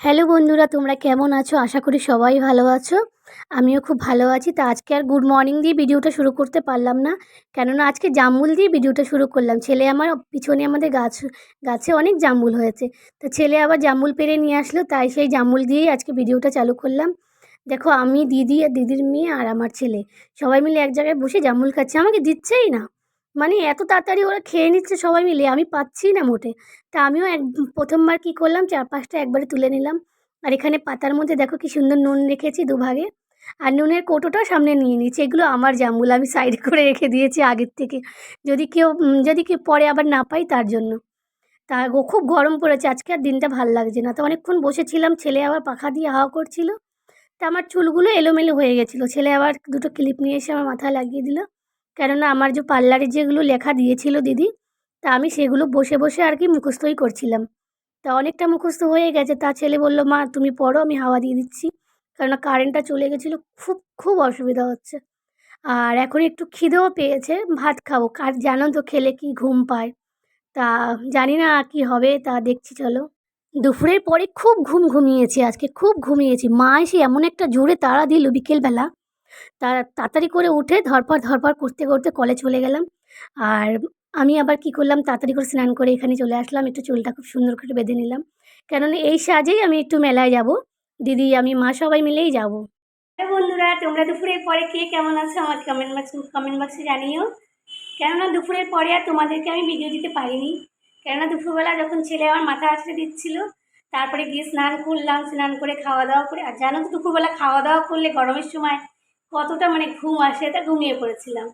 Hello বন্ধুরা, তোমরা কেমন আছো? আশা করি সবাই ভালো আছো। আমিও খুব ভালো আছি। তা আজকে আর গুড মর্নিং দিয়ে ভিডিওটা শুরু করতে পারলাম না। কেননা আজকে জামুল দিয়ে ভিডিওটা শুরু করলাম। ছেলে আমার পিছনে আমাদের গাছ, গাছে অনেক জামুল হয়েছে। তা ছেলে আবার জামুল পেরে নিয়ে আসলো, তাই সেই জামুল দিয়েই আজকে ভিডিওটা চালু করলাম। দেখো, আমি দিদি আর দিদির মেয়ে আর আমার ছেলে। সবাই মিলে এক জায়গায় বসে জামুল খাচ্ছে। আমাকে দিচ্ছেই না। মানে এত তাড়াতাড়ি ওরা খেয়ে নিচ্ছে সবাই মিলে, আমি পাচ্ছি না মোটে। তা আমিও এক, প্রথমবার কী করলাম চার পাঁচটা একবারে তুলে নিলাম। আর এখানে পাতার মধ্যে দেখো কি সুন্দর নুন রেখেছি দুভাগে। আর নুনের কৌটোটাও সামনে নিয়ে নিয়েছি, এগুলো আমার জামগুলো, আমি সাইড করে রেখে দিয়েছি আগের থেকে। যদি কেউ যদি কেউ পরে আবার না পাই তার জন্য। তা খুব গরম পড়েছে, আজকে আর দিনটা ভালো লাগছে না। তো অনেকক্ষণ বসেছিলাম, ছেলে আবার পাখা দিয়ে হাওয়া করছিল। তা আমার চুলগুলো এলোমেলো হয়ে গেছিল। ছেলে আবার দুটো ক্লিপ নিয়ে এসে আমার মাথায় লাগিয়ে দিল। কেননা আমার যে পার্লারে যেগুলো লেখা দিয়েছিল দিদি, তা আমি সেগুলো বসে বসে আর কি মুখস্থই করছিলাম। তা অনেকটা মুখস্থ হয়ে গেছে। তা ছেলে বলল, মা, তুমি পড়ো, আমি হাওয়া দিয়ে দিচ্ছি। কেননা কারেন্টটা চলে গেছিল, খুব খুব অসুবিধা হচ্ছে। আর এখন একটু খিদেও পেয়েছে, ভাত খাব। কার জানো তো খেলে কি ঘুম পায়? তা জানি না কি হবে, তা দেখছি, চলো। দুপুরের পরে খুব ঘুম ঘুমিয়েছি, আজকে খুব ঘুমিয়েছি। মা এসে এমন একটা জোরে তাড়া দিল বিকেলবেলা। তাড়াতাড়ি করে উঠে ধরপড় ধরপড় করতে করতে কলে চলে গেলাম। আর আমি আবার কি করলাম, তাড়াতাড়ি করে স্নান করে এখানে চলে আসলাম, একটু চুলটা খুব সুন্দর করে বেঁধে নিলাম। কেননা এই সাজেই আমি একটু মেলায় যাব। দিদি, আমি, মা সবাই মিলেই যাব। হ্যালো বন্ধুরা, তোমরা দুপুরের পরে কে কেমন আছো আমার কমেন্ট বক্স কমেন্ট বক্সে জানিও। কেননা দুপুরের পরে আর তোমাদেরকে আমি ভিডিও দিতে পারিনি। কেননা দুপুরবেলা যখন ছেলে আমার মাথা আছড়ে দিচ্ছিল, তারপরে গিয়ে স্নান করলাম, স্নান করে খাওয়া দাওয়া করে, আর জানো তো দুপুরবেলা খাওয়া দাওয়া করলে গরমের সময় কতটা মানে ঘুম আসে তা ঘুমিয়ে পড়েছিলাম।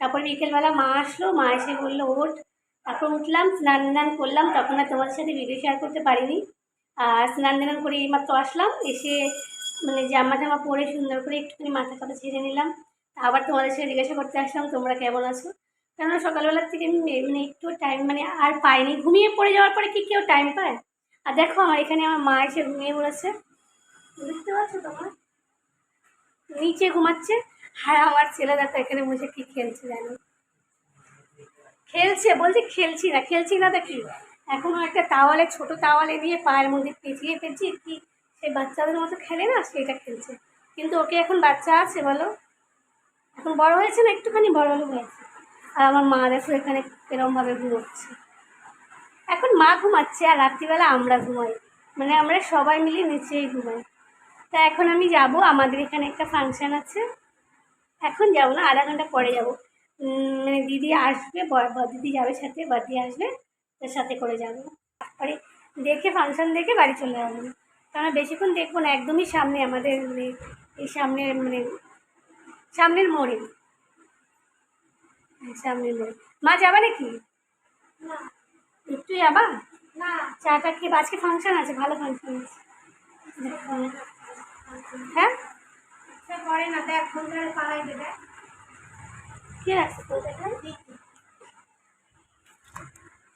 তারপর বিকেলবেলা মা আসলো, মা এসে বলল, ওঠ। তারপর উঠলাম, স্নান টান করলাম, তখন আর তোমাদের সাথে ভিডিও শেয়ার করতে পারিনি। আর স্নান টান করে এইমাত্র আসলাম, এসে মানে জামা টামা পরে সুন্দর করে একটুখানি মাথা কথা ছেড়ে নিলাম। আবার তোমাদের সাথে জিজ্ঞাসা করতে আসলাম, তোমরা কেমন আছো? কেননা সকালবেলার থেকে আমি মানে একটু টাইম মানে আর পাইনি। ঘুমিয়ে পড়ে যাওয়ার পরে কি কেউ টাইম পায়? আর দেখো আমার এখানে আমার মা এসে ঘুমিয়ে পড়েছে। বুঝতে পারছ তোমার? নিচে ঘুমাচ্ছে। আর আমার ছেলে দেখো, এখানে বসে কি খেলছে জানো? খেলছে, বলছে খেলছি না খেলছি না তো কি? এখনও একটা তাওয়ালে, ছোট তাওয়ালে দিয়ে পায়ের মধ্যে পেঁচিয়ে পেঁচিয়ে কি সেই বাচ্চাদের মতো খেলে না সেটা খেলছে। কিন্তু ওকে এখন বাচ্চা আছে, বলো? এখন বড় হয়েছে না, একটুখানি বড় হয়েছে। আর আমার মা দেখো এখানে এরমভাবে ঘুমোচ্ছে। এখন মা ঘুমাচ্ছে আর রাত্রিবেলা আমরা ঘুমাই। মানে আমরা সবাই মিলে নিচেই ঘুমাই। তা এখন আমি যাব আমাদের এখানে একটা ফাংশান আছে। এখন যাব না আধা ঘণ্টা পরে যাব। মানে দিদি আসবে দিদি যাবে সাথে বদি আসবে তার সাথে করে যাব। তারপরে দেখে ফাংশন দেখে বাড়ি চলে যাব। কারণ বেশিক্ষণ দেখব না একদমই সামনে আমাদের মানে এই সামনের মানে সামনের মোড়ে। সামনের মোড়ে। মা যাবা নাকি? না। একটু যাবা? না। চাটা খেয়ে আজকে ফাংশন আছে ভালো ফাংশন আছে। হ্যাঁ? পরে না দেখ ফোনটা পালাই দেবে কে রাখছে ফোনটা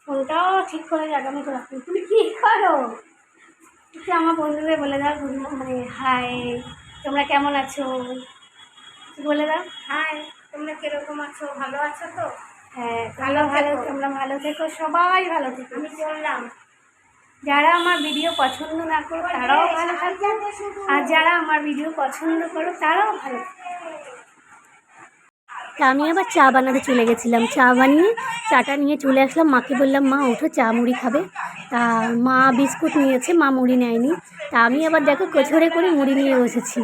ফোনটাও ঠিক করে জাগানো তো রাখুন তুমি কী করো? একটু আমার বন্ধুদের বলে দাও মানে হাই তোমরা কেমন আছো? বলে দাও। হাই তোমরা কীরকম আছো? ভালো আছো তো? হ্যাঁ ভালো ভালো তোমরা ভালো থেকো সবাই ভালো থেকো। আমি চললাম যারা আমার ভিডিও পছন্দ না করো তারাও ভালো থাকবে আর যারা আমার ভিডিও পছন্দ করো তারাও ভালো আমি আবার চা বানাতে চলে গেছিলাম। চা বানিয়ে, চাটা নিয়ে চলে আসলাম। মাকে বললাম, মা, ওঠো, চা মুড়ি খাবে। তা মা বিস্কুট নিয়েছে, মা মুড়ি নেয়নি। তা আমি আবার দেখো কচড়ে করে মুড়ি নিয়ে বসেছি।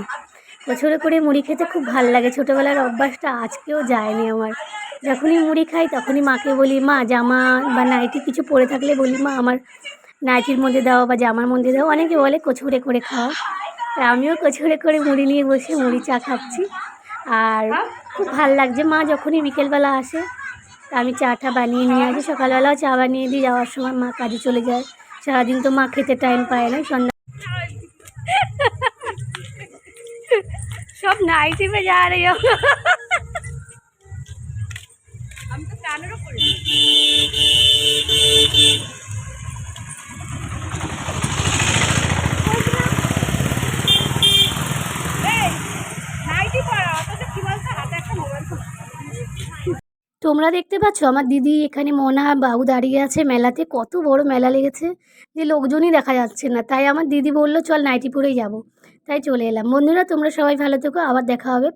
কচড়ে করে মুড়ি খেতে খুব ভালো লাগে। ছোটোবেলার অভ্যাসটা আজকেও যায়নি আমার। যখনই মুড়ি খাই, তখনই মাকে বলি, মা, জামা বা নাইটি কিছু পরে থাকলে বলি, মা, আমার নাইটির মধ্যে দাও বা জামার মধ্যে দাও। অনেকে বলে কচুরে করে খাও। আমিও কচুরে করে মুড়ি নিয়ে বসে মুড়ি চা খাচ্ছি। আর খুব ভালো লাগছে। মা যখনই বিকেলবেলা আসে আমি চাটা বানিয়ে নিয়ে আসি। সকালবেলাও চা বানিয়ে দিই। যাওয়ার সময় মা কাজে চলে যায়। সারাদিন তো মা খেতে টাইম পায় না। সন্ধ্যা সব নাইটি পে যা রে। তোমরা দেখতে পাচ্ছ, আমার দিদি এখানে মনা বাবু দাঁড়িয়ে আছে মেলাতে। কত বড় মেলা লেগেছে যে লোকজনই দেখা যাচ্ছে না। তাই আমার দিদি বলল, চল নাইটিপুরেই যাব। তাই চলে এলাম। বন্ধুরা, তোমরা সবাই ভালো থেকো। আবার দেখা হবে।